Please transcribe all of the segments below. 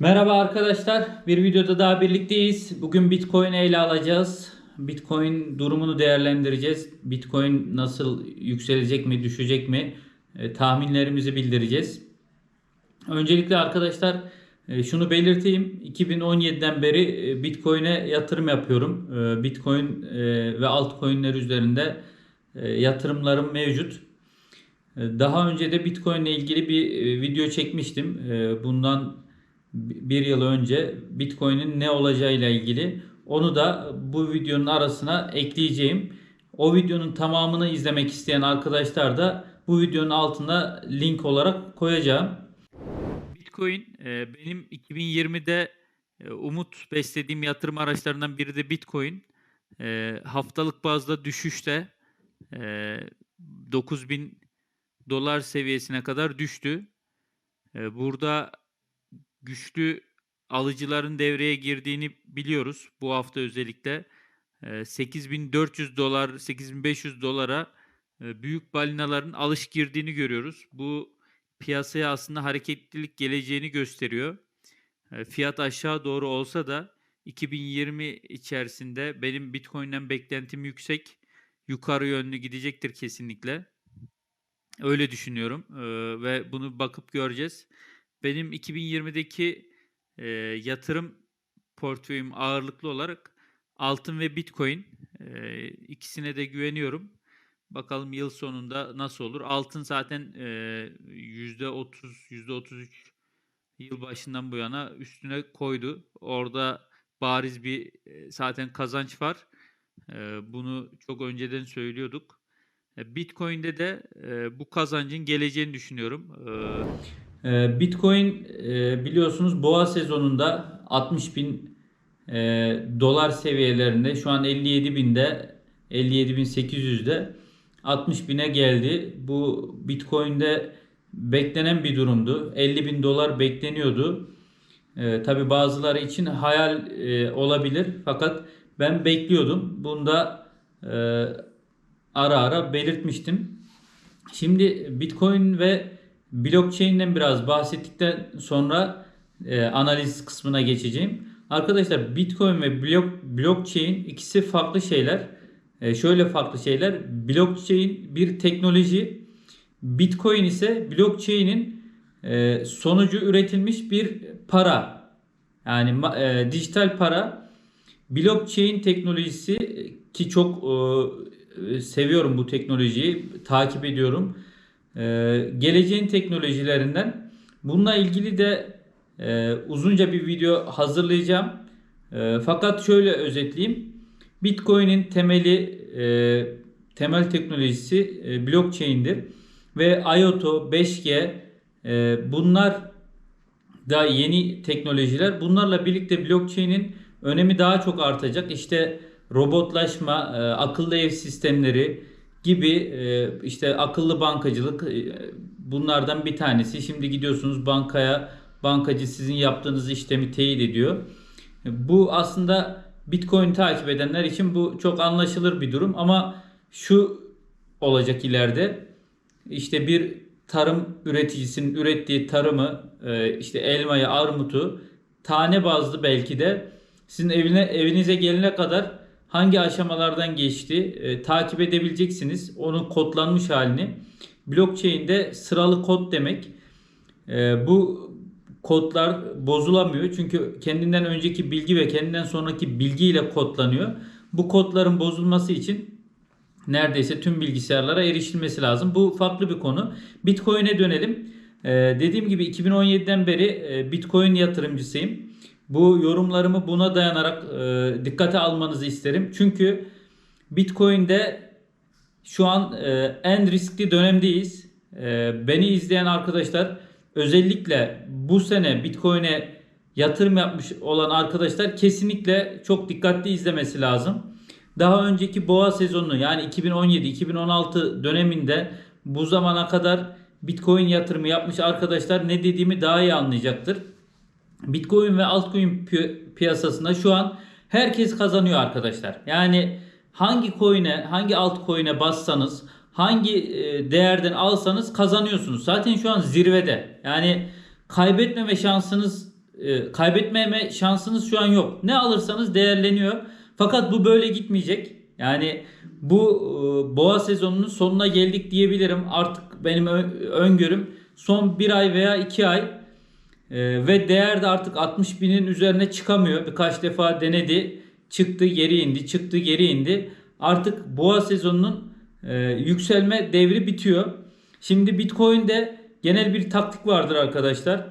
Merhaba arkadaşlar. Bir videoda daha birlikteyiz. Bugün Bitcoin ele alacağız. Bitcoin durumunu değerlendireceğiz. Bitcoin nasıl yükselecek mi, düşecek mi? E, tahminlerimizi bildireceğiz. Öncelikle arkadaşlar e, şunu belirteyim. 2017'den beri e, Bitcoin'e yatırım yapıyorum. E, Bitcoin e, ve altcoin'ler üzerinde e, yatırımlarım mevcut. E, Daha önce de Bitcoin ile ilgili bir e, video çekmiştim. Bundan bir yıl önce Bitcoin'in ne olacağıyla ilgili. Onu da bu videonun arasına ekleyeceğim. O videonun tamamını izlemek isteyen arkadaşlar da bu videonun altına link olarak koyacağım. Bitcoin e, benim 2020'de e, umut beslediğim yatırım araçlarından biri de Bitcoin. E, Haftalık bazda düşüşte e, 9000 dolar seviyesine kadar düştü. Burada güçlü alıcıların devreye girdiğini biliyoruz. Bu hafta özellikle e, 8400 dolar, 8500 dolara büyük balinaların alış girdiğini görüyoruz. Bu piyasaya aslında hareketlilik geleceğini gösteriyor. Fiyat aşağı doğru olsa da 2020 içerisinde benim Bitcoin'den beklentim yüksek. Yukarı yönlü gidecektir kesinlikle. Öyle düşünüyorum ve bunu bakıp göreceğiz. Benim 2020'deki e, yatırım portföyüm ağırlıklı olarak altın ve Bitcoin. E, ikisine de güveniyorum. Bakalım yıl sonunda nasıl olur. Altın zaten e, %30, %33 yıl başından bu yana üstüne koydu. Orada bariz bir e, zaten kazanç var. E, bunu çok önceden söylüyorduk. E, Bitcoin'de de bu kazancın geleceğini düşünüyorum. E, Bitcoin e, biliyorsunuz boğa sezonunda 60 bin e, dolar seviyelerinde şu an 57 binde 57 bin 800'de 60 bine geldi. Bu Bitcoin'de beklenen bir durumdu. 50 bin dolar bekleniyordu. E, Tabi bazıları için hayal e, olabilir fakat ben bekliyordum. Bunda ara ara belirtmiştim. Şimdi Bitcoin ve blockchain'den biraz bahsettikten sonra e, analiz kısmına geçeceğim. Arkadaşlar Bitcoin ve block, blockchain ikisi farklı şeyler. E, şöyle farklı şeyler. Blockchain bir teknoloji. Bitcoin ise blockchain'in e, sonucu üretilmiş bir para. Yani e, dijital para. Blockchain teknolojisi ki çok e, seviyorum bu teknolojiyi, takip ediyorum. E, geleceğin teknolojilerinden. Bununla ilgili de e, uzunca bir video hazırlayacağım. E, fakat şöyle özetleyeyim. Bitcoin'in temeli, e, temel teknolojisi e, blockchain'dir. Ve IoT, 5G e, bunlar da yeni teknolojiler. Bunlarla birlikte blockchain'in önemi daha çok artacak. İşte robotlaşma, e, akıllı ev sistemleri gibi e, işte akıllı bankacılık e, bunlardan bir tanesi. Şimdi gidiyorsunuz bankaya, bankacı sizin yaptığınız işlemi teyit ediyor. Bu aslında Bitcoin takip edenler için bu çok anlaşılır bir durum ama şu olacak ileride işte bir tarım üreticisinin ürettiği tarımı e, işte elmayı, armutu tane bazlı belki de sizin evine evinize gelene kadar hangi aşamalardan geçti e, takip edebileceksiniz. Onun kodlanmış halini. Blockchain'de sıralı kod demek. E, bu kodlar bozulamıyor. Çünkü kendinden önceki bilgi ve kendinden sonraki bilgiyle kodlanıyor. Bu kodların bozulması için neredeyse tüm bilgisayarlara erişilmesi lazım. Bu farklı bir konu. Bitcoin'e dönelim. Ee, dediğim gibi 2017'den beri e, Bitcoin yatırımcısıyım. Bu yorumlarımı buna dayanarak e, dikkate almanızı isterim. Çünkü Bitcoin'de şu an e, en riskli dönemdeyiz. E, beni izleyen arkadaşlar özellikle bu sene Bitcoin'e yatırım yapmış olan arkadaşlar kesinlikle çok dikkatli izlemesi lazım. Daha önceki boğa sezonunu yani 2017-2016 döneminde bu zamana kadar Bitcoin yatırımı yapmış arkadaşlar ne dediğimi daha iyi anlayacaktır. Bitcoin ve altcoin pi- piyasasında şu an herkes kazanıyor arkadaşlar. Yani hangi coin'e, hangi altcoin'e bassanız, hangi e, değerden alsanız kazanıyorsunuz. Zaten şu an zirvede. Yani kaybetmeme şansınız e, kaybetmeme şansınız şu an yok. Ne alırsanız değerleniyor. Fakat bu böyle gitmeyecek. Yani bu e, boğa sezonunun sonuna geldik diyebilirim. Artık benim öngörüm son bir ay veya iki ay e, ve değer de artık 60 binin üzerine çıkamıyor. Birkaç defa denedi. Çıktı geri indi, çıktı geri indi. Artık boğa sezonunun e, yükselme devri bitiyor. Şimdi Bitcoin'de genel bir taktik vardır arkadaşlar.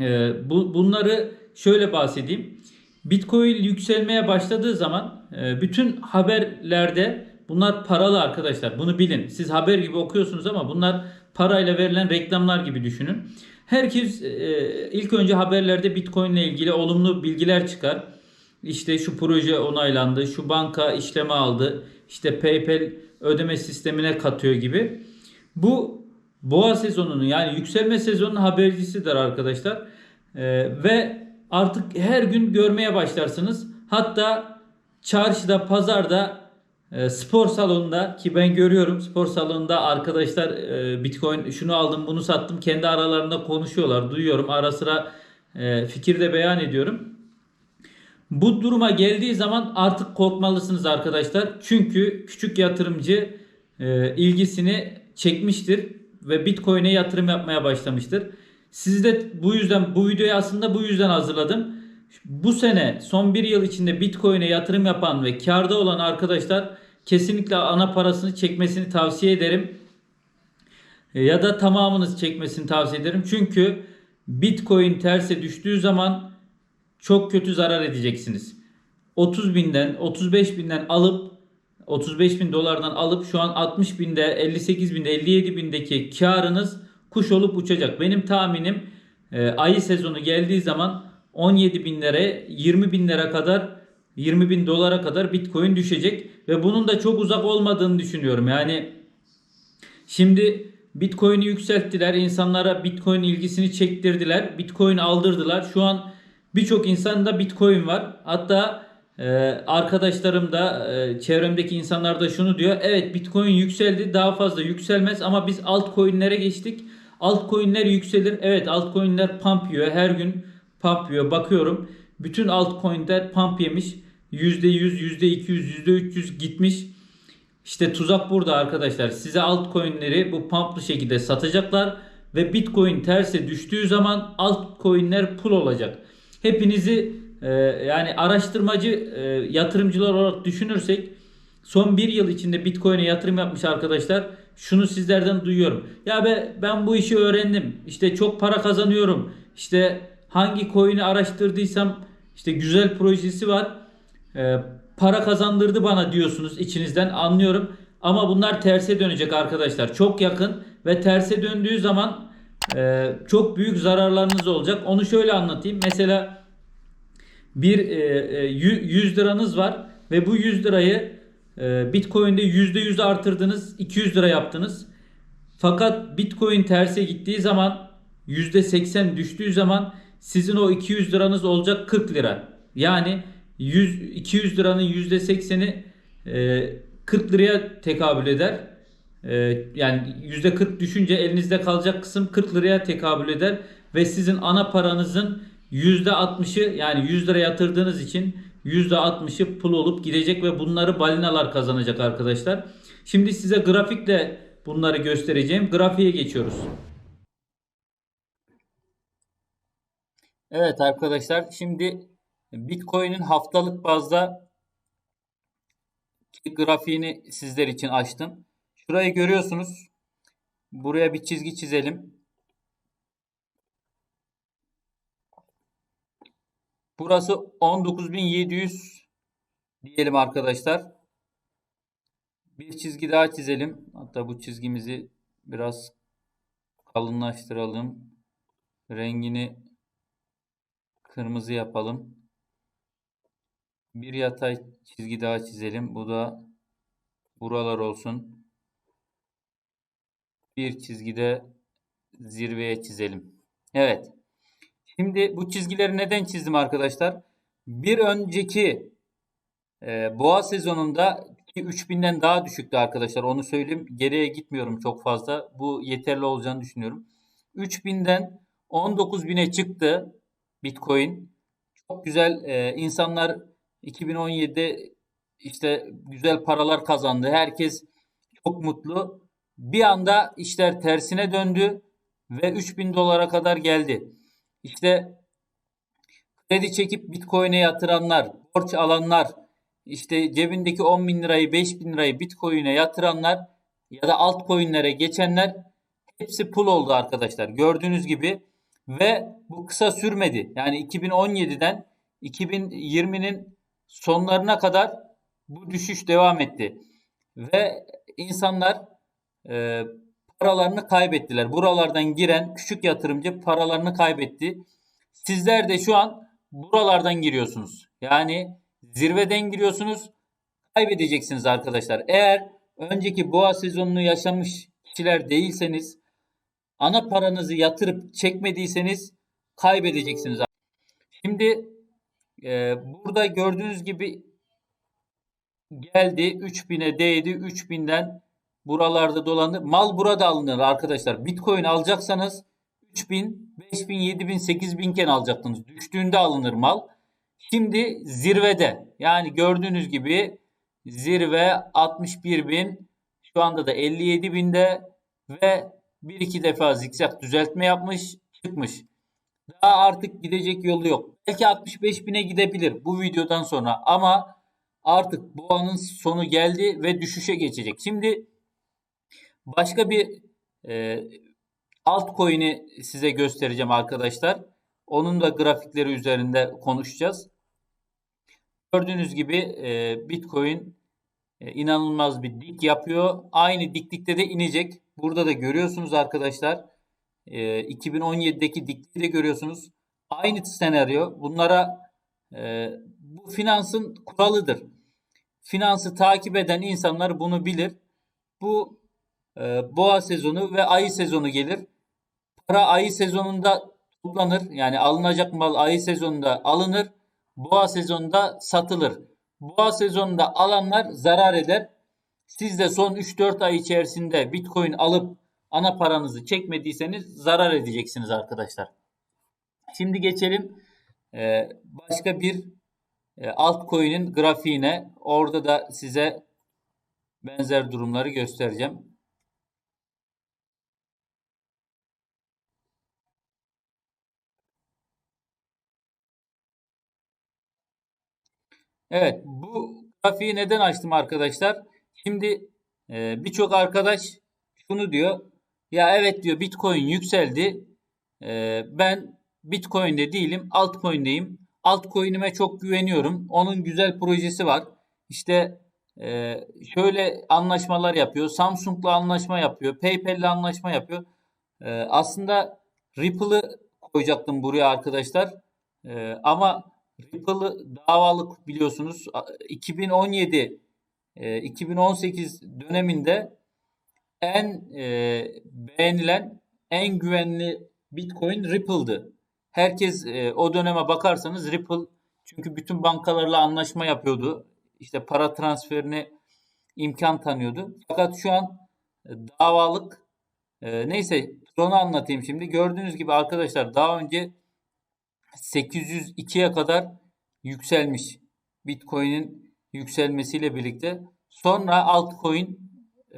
Ee, bu, bunları şöyle bahsedeyim. Bitcoin yükselmeye başladığı zaman e, bütün haberlerde bunlar paralı arkadaşlar. Bunu bilin. Siz haber gibi okuyorsunuz ama bunlar parayla verilen reklamlar gibi düşünün. Herkes e, ilk önce haberlerde Bitcoin ile ilgili olumlu bilgiler çıkar. İşte şu proje onaylandı, şu banka işleme aldı, işte PayPal ödeme sistemine katıyor gibi. Bu boğa sezonunun yani yükselme sezonunun habercisidir arkadaşlar. Ee, ve artık her gün görmeye başlarsınız. Hatta çarşıda, pazarda, e, spor salonunda ki ben görüyorum spor salonunda arkadaşlar e, Bitcoin şunu aldım bunu sattım kendi aralarında konuşuyorlar. Duyuyorum ara sıra e, fikir de beyan ediyorum. Bu duruma geldiği zaman artık korkmalısınız arkadaşlar. Çünkü küçük yatırımcı e, ilgisini çekmiştir ve Bitcoin'e yatırım yapmaya başlamıştır. Siz de bu yüzden bu videoyu aslında bu yüzden hazırladım. Bu sene son bir yıl içinde Bitcoin'e yatırım yapan ve karda olan arkadaşlar kesinlikle ana parasını çekmesini tavsiye ederim. E, Ya da tamamınız çekmesini tavsiye ederim. Çünkü Bitcoin terse düştüğü zaman çok kötü zarar edeceksiniz. 30 binden 35 binden alıp 35 bin dolardan alıp şu an 60 binde 58 binde 57 bindeki karınız kuş olup uçacak. Benim tahminim e, ayı sezonu geldiği zaman 17 binlere 20 binlere kadar 20 bin dolara kadar bitcoin düşecek ve bunun da çok uzak olmadığını düşünüyorum. Yani Şimdi Bitcoin'i yükselttiler. insanlara Bitcoin ilgisini çektirdiler. Bitcoin aldırdılar. Şu an birçok insanda Bitcoin var. Hatta e, arkadaşlarım da e, çevremdeki insanlar da şunu diyor. Evet Bitcoin yükseldi. Daha fazla yükselmez ama biz altcoin'lere geçtik. Altcoin'ler yükselir. Evet altcoin'ler pump yiyor. Her gün pump yiyor. Bakıyorum. Bütün altcoin'ler pump yemiş. %100, %200, %300 gitmiş. İşte tuzak burada arkadaşlar. Size altcoin'leri bu pumplı şekilde satacaklar ve Bitcoin terse düştüğü zaman altcoin'ler pul olacak. Hepinizi e, yani araştırmacı e, yatırımcılar olarak düşünürsek son bir yıl içinde Bitcoin'e yatırım yapmış arkadaşlar şunu sizlerden duyuyorum. Ya be ben bu işi öğrendim. İşte çok para kazanıyorum. İşte hangi coin'i araştırdıysam işte güzel projesi var. Ee, para kazandırdı bana diyorsunuz içinizden anlıyorum. Ama bunlar terse dönecek arkadaşlar. Çok yakın ve terse döndüğü zaman e, çok büyük zararlarınız olacak. Onu şöyle anlatayım. Mesela bir e, e, 100 liranız var ve bu 100 lirayı e, Bitcoin'de %100 artırdınız. 200 lira yaptınız. Fakat Bitcoin terse gittiği zaman %80 düştüğü zaman sizin o 200 liranız olacak 40 lira. Yani 100 200 liranın %80'i e, 40 liraya tekabül eder. E, yani %40 düşünce elinizde kalacak kısım 40 liraya tekabül eder ve sizin ana paranızın %60'ı yani 100 lira yatırdığınız için %60'ı pul olup gidecek ve bunları balinalar kazanacak arkadaşlar. Şimdi size grafikle bunları göstereceğim. Grafiğe geçiyoruz. Evet arkadaşlar şimdi Bitcoin'in haftalık bazda grafiğini sizler için açtım. Şurayı görüyorsunuz. Buraya bir çizgi çizelim. Burası 19.700 diyelim arkadaşlar. Bir çizgi daha çizelim. Hatta bu çizgimizi biraz kalınlaştıralım. Rengini kırmızı yapalım. Bir yatay çizgi daha çizelim. Bu da buralar olsun. Bir çizgide zirveye çizelim. Evet. Şimdi bu çizgileri neden çizdim arkadaşlar? Bir önceki e, boğa sezonunda 3000'den daha düşüktü arkadaşlar. Onu söyleyeyim. Geriye gitmiyorum çok fazla. Bu yeterli olacağını düşünüyorum. 3000'den 19000'e çıktı. Bitcoin. Çok güzel e, insanlar 2017'de işte güzel paralar kazandı. Herkes çok mutlu. Bir anda işler tersine döndü ve 3000 dolara kadar geldi. İşte kredi çekip Bitcoin'e yatıranlar, borç alanlar, işte cebindeki 10 bin lirayı 5 bin lirayı Bitcoin'e yatıranlar ya da altcoin'lere geçenler hepsi pul oldu arkadaşlar. Gördüğünüz gibi ve bu kısa sürmedi. Yani 2017'den 2020'nin sonlarına kadar bu düşüş devam etti. Ve insanlar e, paralarını kaybettiler. Buralardan giren küçük yatırımcı paralarını kaybetti. Sizler de şu an buralardan giriyorsunuz. Yani zirveden giriyorsunuz. Kaybedeceksiniz arkadaşlar. Eğer önceki boğa sezonunu yaşamış kişiler değilseniz ana paranızı yatırıp çekmediyseniz kaybedeceksiniz. Şimdi e, burada gördüğünüz gibi geldi 3000'e değdi 3000'den buralarda dolandı. Mal burada alınır arkadaşlar. Bitcoin alacaksanız 3000, 5000, 7000, 8000 iken alacaktınız. Düştüğünde alınır mal. Şimdi zirvede. Yani gördüğünüz gibi zirve 61.000 şu anda da 57.000'de ve bir iki defa zikzak düzeltme yapmış çıkmış. Daha artık gidecek yolu yok. Belki 65.000'e gidebilir bu videodan sonra ama artık boğanın sonu geldi ve düşüşe geçecek. Şimdi başka bir e, altcoin'i size göstereceğim arkadaşlar. Onun da grafikleri üzerinde konuşacağız. Gördüğünüz gibi e, Bitcoin e, inanılmaz bir dik yapıyor. Aynı diklikte de inecek. Burada da görüyorsunuz arkadaşlar. E, 2017'deki dikliği de görüyorsunuz. Aynı senaryo. Bunlara e, bu finansın kuralıdır. Finansı takip eden insanlar bunu bilir. Bu e, boğa sezonu ve ayı sezonu gelir. Para ayı sezonunda toplanır. Yani alınacak mal ayı sezonunda alınır. Boğa sezonunda satılır. Boğa sezonunda alanlar zarar eder. Siz de son 3-4 ay içerisinde Bitcoin alıp ana paranızı çekmediyseniz zarar edeceksiniz arkadaşlar. Şimdi geçelim e, başka bir e, altcoin'in grafiğine. Orada da size benzer durumları göstereceğim. Evet, bu grafiği neden açtım arkadaşlar? Şimdi e, birçok arkadaş şunu diyor. Ya evet diyor Bitcoin yükseldi. E, ben Bitcoin'de değilim, altcoin'deyim. Altcoin'ime çok güveniyorum. Onun güzel projesi var. İşte e, şöyle anlaşmalar yapıyor. Samsung'la anlaşma yapıyor. PayPal'le anlaşma yapıyor. E, aslında Ripple'ı koyacaktım buraya arkadaşlar. E, ama Ripple'ı davalık biliyorsunuz 2017 2018 döneminde en e, beğenilen en güvenli Bitcoin Ripple'dı. Herkes e, o döneme bakarsanız Ripple çünkü bütün bankalarla anlaşma yapıyordu. İşte para transferini imkan tanıyordu. Fakat şu an e, davalık e, neyse onu anlatayım şimdi. Gördüğünüz gibi arkadaşlar daha önce 802'ye kadar yükselmiş. Bitcoin'in yükselmesiyle birlikte. Sonra altcoin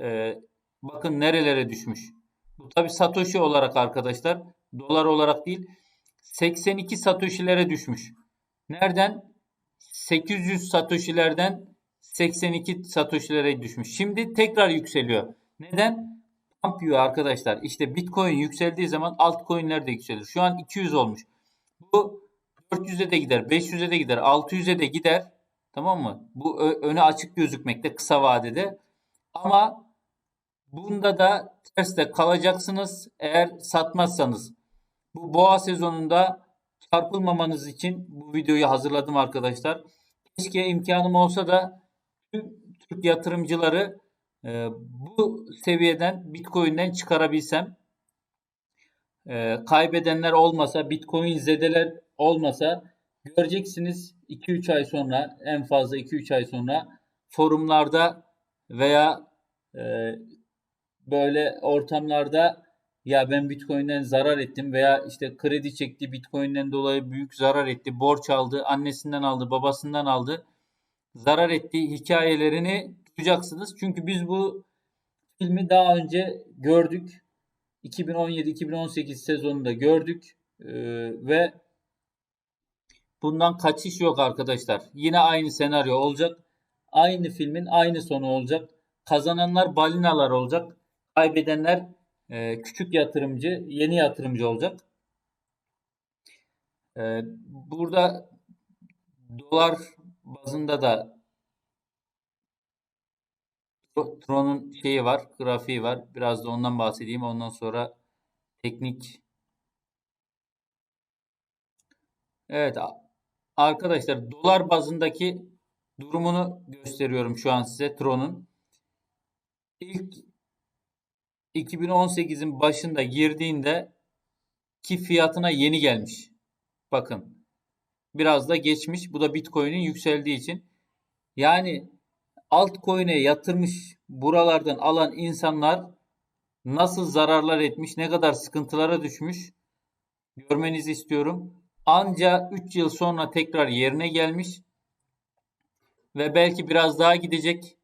e, bakın nerelere düşmüş. Bu tabi Satoshi olarak arkadaşlar. Dolar olarak değil. 82 Satoshi'lere düşmüş. Nereden? 800 Satoshi'lerden 82 Satoshi'lere düşmüş. Şimdi tekrar yükseliyor. Neden? Pump yiyor arkadaşlar. İşte Bitcoin yükseldiği zaman altcoin'ler de yükselir. Şu an 200 olmuş. Bu 400'e de gider, 500'e de gider, 600'e de gider. Tamam mı? Bu öne açık gözükmekte kısa vadede. Ama bunda da terste kalacaksınız eğer satmazsanız. Bu boğa sezonunda çarpılmamanız için bu videoyu hazırladım arkadaşlar. Keşke imkanım olsa da tüm Türk yatırımcıları e, bu seviyeden Bitcoin'den çıkarabilsem. E, kaybedenler olmasa, Bitcoin zedeler olmasa göreceksiniz 2-3 ay sonra en fazla 2-3 ay sonra forumlarda veya e, böyle ortamlarda ya ben Bitcoin'den zarar ettim veya işte kredi çekti Bitcoin'den dolayı büyük zarar etti, borç aldı, annesinden aldı, babasından aldı, zarar ettiği hikayelerini duyacaksınız. Çünkü biz bu filmi daha önce gördük. 2017-2018 sezonunda gördük Ee, ve bundan kaçış yok arkadaşlar. Yine aynı senaryo olacak. Aynı filmin aynı sonu olacak. Kazananlar balinalar olacak. Kaybedenler e, küçük yatırımcı, yeni yatırımcı olacak. E, burada dolar bazında da Tron'un şeyi var, grafiği var. Biraz da ondan bahsedeyim. Ondan sonra teknik Evet arkadaşlar dolar bazındaki durumunu gösteriyorum şu an size Tron'un. İlk 2018'in başında girdiğinde ki fiyatına yeni gelmiş. Bakın. Biraz da geçmiş. Bu da Bitcoin'in yükseldiği için. Yani altcoin'e yatırmış buralardan alan insanlar nasıl zararlar etmiş, ne kadar sıkıntılara düşmüş görmenizi istiyorum. Anca 3 yıl sonra tekrar yerine gelmiş ve belki biraz daha gidecek.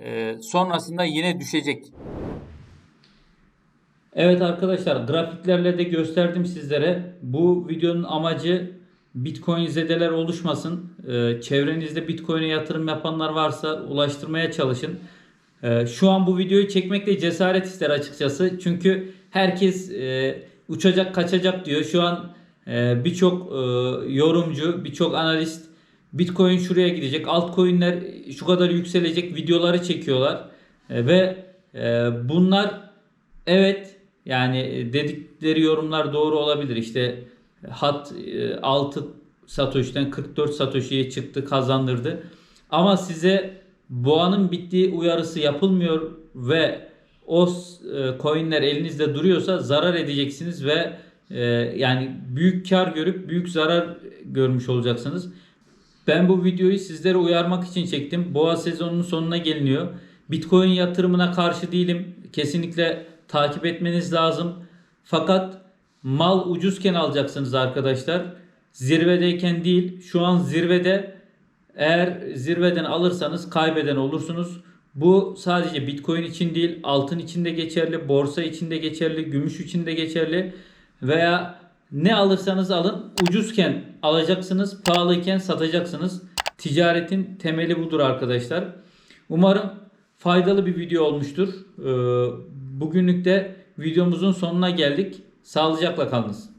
Ee, sonrasında yine düşecek. Evet arkadaşlar grafiklerle de gösterdim sizlere. Bu videonun amacı Bitcoin zedeler oluşmasın. Ee, çevrenizde Bitcoin'e yatırım yapanlar varsa ulaştırmaya çalışın. Ee, şu an bu videoyu çekmek de cesaret ister açıkçası. Çünkü herkes e, uçacak kaçacak diyor. Şu an e, birçok e, yorumcu, birçok analist Bitcoin şuraya gidecek, altcoin'ler şu kadar yükselecek videoları çekiyorlar. E, ve e, bunlar evet yani dedikleri yorumlar doğru olabilir. İşte hat e, 6 Satoshi'den 44 Satoshi'ye çıktı, kazandırdı. Ama size boğanın bittiği uyarısı yapılmıyor ve o e, coinler elinizde duruyorsa zarar edeceksiniz ve e, yani büyük kar görüp büyük zarar görmüş olacaksınız. Ben bu videoyu sizlere uyarmak için çektim. Boğa sezonunun sonuna geliniyor. Bitcoin yatırımına karşı değilim. Kesinlikle takip etmeniz lazım. Fakat mal ucuzken alacaksınız arkadaşlar. Zirvedeyken değil. Şu an zirvede eğer zirveden alırsanız kaybeden olursunuz. Bu sadece Bitcoin için değil, altın için de geçerli, borsa için de geçerli, gümüş için de geçerli veya ne alırsanız alın ucuzken alacaksınız, pahalıyken satacaksınız. Ticaretin temeli budur arkadaşlar. Umarım faydalı bir video olmuştur. Ee, Bugünlük de videomuzun sonuna geldik. Sağlıcakla kalınız.